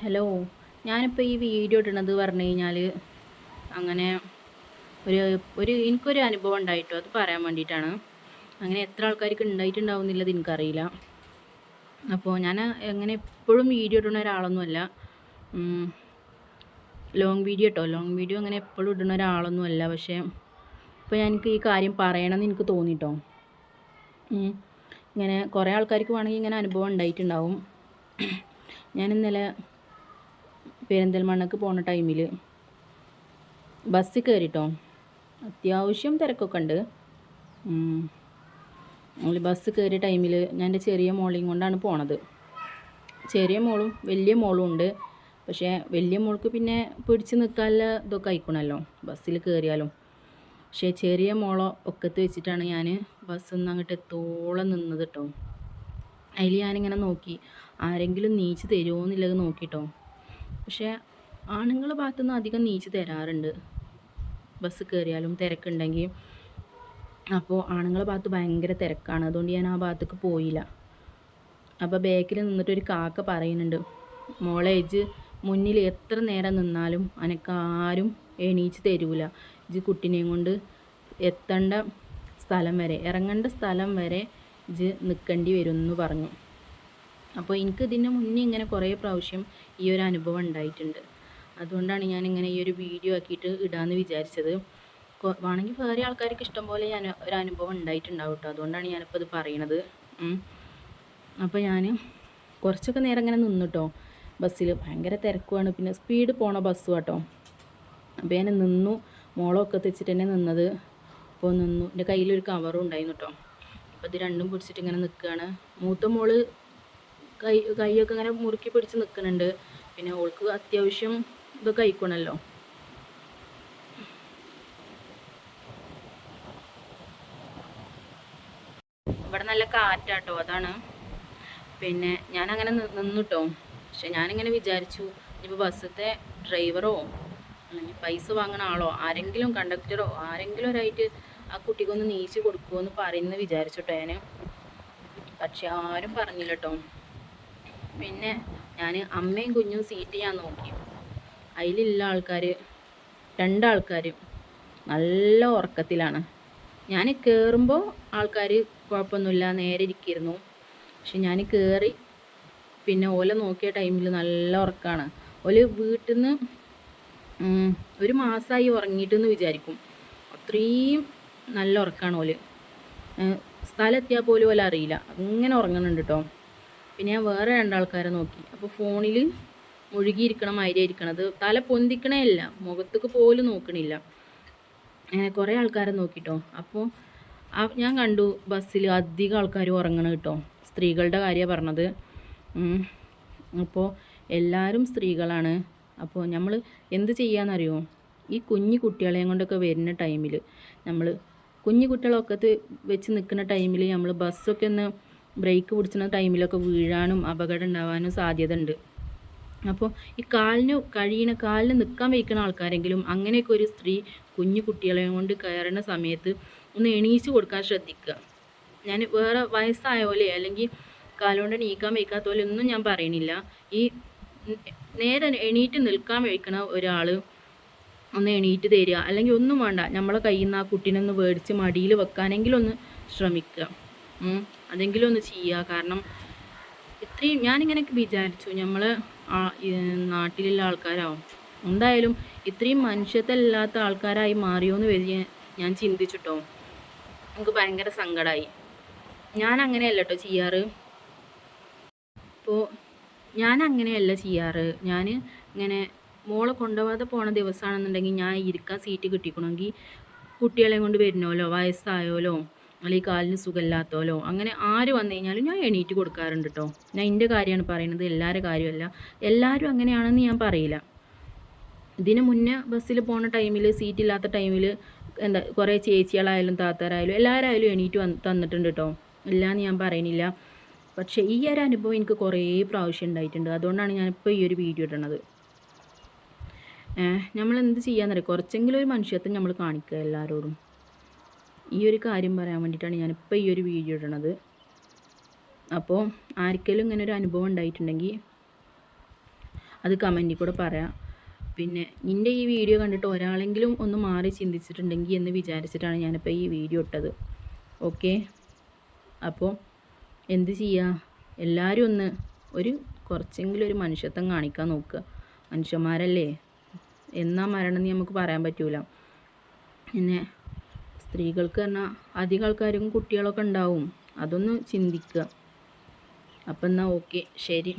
Hello ഞാനിപ്പോൾ ഈ video ഇടണത് പറഞ്ഞു കഴിഞ്ഞാൽ അങ്ങനെ ഒരു ഒരു എനിക്കൊരു അനുഭവം ഉണ്ടായിട്ടോ അത് പറയാൻ വേണ്ടിയിട്ടാണ്. അങ്ങനെ എത്ര ആൾക്കാർക്ക് ഉണ്ടായിട്ടുണ്ടാവുന്നില്ലത് എനിക്കറിയില്ല. അപ്പോൾ ഞാൻ അങ്ങനെ എപ്പോഴും വീഡിയോ ഇടുന്ന ഒരാളൊന്നുമല്ല. ലോങ് വീഡിയോ കേട്ടോ ലോങ് വീഡിയോ അങ്ങനെ എപ്പോഴും ഇടുന്ന ഒരാളൊന്നുമല്ല. പക്ഷേ ഇപ്പോൾ എനിക്ക് ഈ കാര്യം പറയണമെന്ന് എനിക്ക് തോന്നിട്ടോ. ഇങ്ങനെ കുറേ ആൾക്കാർക്ക് വേണമെങ്കിൽ ഇങ്ങനെ അനുഭവം ഉണ്ടായിട്ടുണ്ടാവും. ഞാൻ ഇന്നലെ പെരിന്തൽമണ്ണക്ക് പോണ ടൈമിൽ ബസ്സിൽ കയറിട്ടോ അത്യാവശ്യം തിരക്കൊക്കെ ഉണ്ട്. ബസ് കയറിയ ടൈമിൽ ഞാൻ എന്റെ ചെറിയ മോളെയും കൊണ്ടാണ് പോണത്. ചെറിയ മോളും വലിയ മോളും ഉണ്ട്. പക്ഷേ വലിയ മോൾക്ക് പിന്നെ പിടിച്ച് നിൽക്കാനുള്ള ഇതൊക്കെ ആയിക്കണല്ലോ ബസ്സിൽ കയറിയാലും പക്ഷേ ചെറിയ മോളോ ഒക്കത്ത് വെച്ചിട്ടാണ് ഞാൻ ബസ്സിൽ നിന്ന് അങ്ങോട്ട് എത്തോളം നിന്നത് കേട്ടോ അതിൽ ഞാനിങ്ങനെ നോക്കി ആരെങ്കിലും നീച്ച് തരുമോ എന്നുള്ളത് നോക്കിട്ടോ. പക്ഷേ ആണുങ്ങളെ ഭാഗത്തുനിന്ന് അധികം നീച്ച് തരാറുണ്ട്. ബസ് കയറിയാലും തിരക്കുണ്ടെങ്കിൽ. അപ്പോൾ ആണുങ്ങളെ ഭാഗത്ത് ഭയങ്കര തിരക്കാണ്. അതുകൊണ്ട് ഞാൻ ആ ഭാഗത്തേക്ക് പോയില്ല. അപ്പോൾ ബാക്കിൽ നിന്നിട്ട് ഒരു കാക്ക പറയുന്നുണ്ട് മോളേജ് മുന്നിൽ എത്ര നേരം നിന്നാലും അനക്ക് ആരും എണീച്ച് തരൂല. ഇജ് കുട്ടിനെയും കൊണ്ട് എത്തേണ്ട സ്ഥലം വരെ ഇറങ്ങേണ്ട സ്ഥലം വരെ ഇജ് നിൽക്കേണ്ടി വരും എന്ന് പറഞ്ഞു. അപ്പോൾ എനിക്ക് ഇതിന് മുന്നേ ഇങ്ങനെ കുറേ പ്രാവശ്യം ഈ ഒരു അനുഭവം ഉണ്ടായിട്ടുണ്ട്. അതുകൊണ്ടാണ് ഞാൻ ഇങ്ങനെ ഈ ഒരു വീഡിയോ ആക്കിയിട്ട് ഇടാമെന്ന് വിചാരിച്ചത്. വേണമെങ്കിൽ വേറെ ആൾക്കാർക്ക് ഇഷ്ടം പോലെ ഞാൻ ഒരു അനുഭവം ഉണ്ടായിട്ടുണ്ടാവും കേട്ടോ അതുകൊണ്ടാണ് ഞാനിപ്പോൾ ഇത് പറയണത്. അപ്പോൾ ഞാൻ കുറച്ചൊക്കെ നേരം ഇങ്ങനെ നിന്നുട്ടോ ബസ്സിൽ ഭയങ്കര തിരക്കുമാണ് പിന്നെ സ്പീഡ് പോണ ബസ്സും കേട്ടോ അപ്പോൾ ഞാൻ നിന്നു. മോളൊക്കെ തെച്ചിട്ട് തന്നെ നിന്നത്. അപ്പോൾ നിന്നു. എന്റെ കയ്യിലൊരു കവറും ഉണ്ടായിരുന്നു കേട്ടോ അപ്പോൾ ഇത് രണ്ടും പിടിച്ചിട്ട് ഇങ്ങനെ നിൽക്കുകയാണ് മൂത്ത മോൾ കൈ കൈയൊക്കെ ഇങ്ങനെ മുറുക്കി പിടിച്ച് നിൽക്കുന്നുണ്ട് പിന്നെ ഓൾക്ക് അത്യാവശ്യം ഇത് കഴിക്കണമല്ലോ ഇവിടെ നല്ല കാറ്റാട്ടോ അതാണ്. പിന്നെ ഞാനങ്ങനെ നിന്നുട്ടോ. പക്ഷെ ഞാനിങ്ങനെ വിചാരിച്ചു ഇനിയിപ്പോൾ ബസ്സത്തെ ഡ്രൈവറോ പൈസ വാങ്ങുന്ന ആളോ ആരെങ്കിലും കണ്ടക്ടറോ ആരെങ്കിലും ഒരായിട്ട് ആ കുട്ടിക്കൊന്ന് നീച്ച് കൊടുക്കുമോ എന്ന് പറയുന്നത് വിചാരിച്ചിട്ടോ ഞാൻ പക്ഷെ ആരും പറഞ്ഞില്ല കേട്ടോ പിന്നെ ഞാൻ അമ്മയും കുഞ്ഞും സീറ്റ് ഞാൻ നോക്കി. അതിലുള്ള ആൾക്കാർ രണ്ടാൾക്കാരും നല്ല ഉറക്കത്തിലാണ്. ഞാൻ കയറുമ്പോൾ ആൾക്കാർ കുഴപ്പമൊന്നുമില്ല നേരെ ഇരിക്കിയിരുന്നു പക്ഷെ ഞാൻ കയറി പിന്നെ ഓല നോക്കിയ ടൈമിൽ നല്ല ഉറക്കമാണ് ഓൽ വീട്ടിൽ നിന്ന് ഒരു മാസമായി ഉറങ്ങിയിട്ടെന്ന് വിചാരിക്കും. അത്രയും നല്ല ഉറക്കമാണ് ഓൽ. സ്ഥലം എത്തിയാൽ പോലും ഓല അറിയില്ല അങ്ങനെ ഉറങ്ങുന്നുണ്ട് കേട്ടോ പിന്നെ ഞാൻ വേറെ രണ്ടാൾക്കാരെ നോക്കി. അപ്പോൾ ഫോണിൽ മുഴുകിയിരിക്കണ മാതിരി ഇരിക്കണത് തല പൊന്തിക്കണേ ഇല്ല മുഖത്തേക്ക് പോലും നോക്കണില്ല. അങ്ങനെ കുറേ ആൾക്കാരെ നോക്കിട്ടോ. അപ്പോൾ ഞാൻ കണ്ടു ബസ്സിൽ അധികം ആൾക്കാർ ഉറങ്ങണം കേട്ടോ. സ്ത്രീകളുടെ കാര്യമാണ് പറഞ്ഞത്. അപ്പോൾ എല്ലാവരും സ്ത്രീകളാണ്. അപ്പോൾ നമ്മൾ എന്ത് ചെയ്യാന്നറിയോ? ഈ കുഞ്ഞു കുട്ടികളെയും കൊണ്ടൊക്കെ വരുന്ന ടൈമിൽ നമ്മൾ കുഞ്ഞു കുട്ടികളൊക്കെ വെച്ച് നിൽക്കുന്ന ടൈമിൽ നമ്മൾ ബസ്സൊക്കെ ഒന്ന് ബ്രേക്ക് പിടിച്ചുന്ന ടൈമിലൊക്കെ വീഴാനും അപകടം ഉണ്ടാവാനും സാധ്യത ഉണ്ട് അപ്പോൾ ഈ കാലിന് കഴിയണ കാലിന് നിൽക്കാൻ വയ്ക്കുന്ന ആൾക്കാരെങ്കിലും അങ്ങനെയൊക്കെ ഒരു സ്ത്രീ കുഞ്ഞു കുട്ടികളെ കൊണ്ട് കയറുന്ന സമയത്ത് ഒന്ന് എണീച്ച് കൊടുക്കാൻ ശ്രദ്ധിക്കുക. ഞാൻ വേറെ വയസ്സായ പോലെ അല്ലെങ്കിൽ കാലുകൊണ്ട് നീക്കാൻ വയ്ക്കാത്ത പോലെ ഒന്നും ഞാൻ പറയണില്ല ഈ നേരെ എണീറ്റ് നിൽക്കാൻ വയ്ക്കണ ഒരാൾ ഒന്ന് എണീറ്റ് തരിക. അല്ലെങ്കിൽ ഒന്നും വേണ്ട. നമ്മളെ കയ്യിൽ നിന്ന് ആ കുട്ടീനെ ഒന്ന് മേടിച്ച് മടിയിൽ വെക്കാനെങ്കിലും ഒന്ന് ശ്രമിക്കുക. അതെങ്കിലും ഒന്ന് ചെയ്യുക കാരണം ഇത്രയും ഞാനിങ്ങനെയൊക്കെ വിചാരിച്ചു നമ്മൾ നാട്ടിലുള്ള ആൾക്കാരാവും. എന്തായാലും ഇത്രയും മനുഷ്യത്വമില്ലാത്ത ആൾക്കാരായി മാറിയോന്ന് വരി ഞാൻ ചിന്തിച്ചിട്ടോ. നമുക്ക് ഭയങ്കര സങ്കടമായി ഞാൻ അങ്ങനെയല്ല കേട്ടോ ചെയ്യാറ്. ഇപ്പോൾ ഞാൻ അങ്ങനെയല്ല ചെയ്യാറ്. ഞാൻ ഇങ്ങനെ മോളെ കൊണ്ടുപോകാതെ പോണ ദിവസമാണെന്നുണ്ടെങ്കിൽ ഞാൻ ഇരിക്കാൻ സീറ്റ് കിട്ടിക്കണമെങ്കിൽ കുട്ടികളെയും കൊണ്ട് വരുന്നോലോ വയസ്സായോലോ അല്ലെങ്കിൽ കാലിന് സുഖമില്ലാത്തോലോ അങ്ങനെ ആര് വന്നു കഴിഞ്ഞാലും ഞാൻ എണീറ്റ് കൊടുക്കാറുണ്ട് കേട്ടോ ഞാൻ എന്റെ കാര്യമാണ് പറയുന്നത് എല്ലാവരുടെ കാര്യമല്ല. എല്ലാവരും അങ്ങനെയാണെന്ന് ഞാൻ പറയില്ല. ഇതിന് മുന്നേ ബസ്സിൽ പോണ ടൈമിൽ സീറ്റ് ഇല്ലാത്ത ടൈമിൽ എന്താ കുറേ ചേച്ചികളായാലും താത്താരായാലും എല്ലാവരായാലും എണീറ്റ് വന്ന് തന്നിട്ടുണ്ട് കേട്ടോ ഇല്ലയെന്ന് ഞാൻ പറയുന്നില്ല. പക്ഷേ ഈ ഒരു അനുഭവം എനിക്ക് കുറേ പ്രാവശ്യം ഉണ്ടായിട്ടുണ്ട്. അതുകൊണ്ടാണ് ഞാനിപ്പോൾ ഈ ഒരു വീഡിയോ ഇടണത്. നമ്മൾ എന്ത് ചെയ്യാന്നറിയാം? കുറച്ചെങ്കിലും ഒരു മനുഷ്യത്വം നമ്മൾ കാണിക്കുക എല്ലാവരോടും ഈ ഒരു കാര്യം പറയാൻ വേണ്ടിയിട്ടാണ് ഞാനിപ്പോൾ ഈ ഒരു വീഡിയോ ഇടണത്. അപ്പോൾ ആർക്കെങ്കിലും ഇങ്ങനെ ഒരു അനുഭവം ഉണ്ടായിട്ടുണ്ടെങ്കിൽ അത് കമന്റിൽ കൂടെ പറയാം. പിന്നെ നിന്റെ ഈ വീഡിയോ കണ്ടിട്ട് ഒരാളെങ്കിലും ഒന്ന് മാറി ചിന്തിച്ചിട്ടുണ്ടെങ്കിൽ എന്ന് വിചാരിച്ചിട്ടാണ് ഞാനിപ്പോൾ ഈ വീഡിയോ ഇട്ടത്. ഓക്കെ അപ്പോൾ എന്ത് ചെയ്യുക എല്ലാവരും ഒന്ന് ഒരു കുറച്ചെങ്കിലും ഒരു മനുഷ്യത്വം കാണിക്കാൻ നോക്കുക മനുഷ്യന്മാരല്ലേ? എന്നാ മരണം എന്ന് നമുക്ക് പറയാൻ പറ്റൂല. പിന്നെ സ്ത്രീകൾക്ക് പറഞ്ഞാൽ അധികം ആൾക്കാരും കുട്ടികളൊക്കെ ഉണ്ടാവും. അതൊന്ന് ചിന്തിക്കുക. അപ്പം എന്നാൽ ഓക്കെ. ശരി.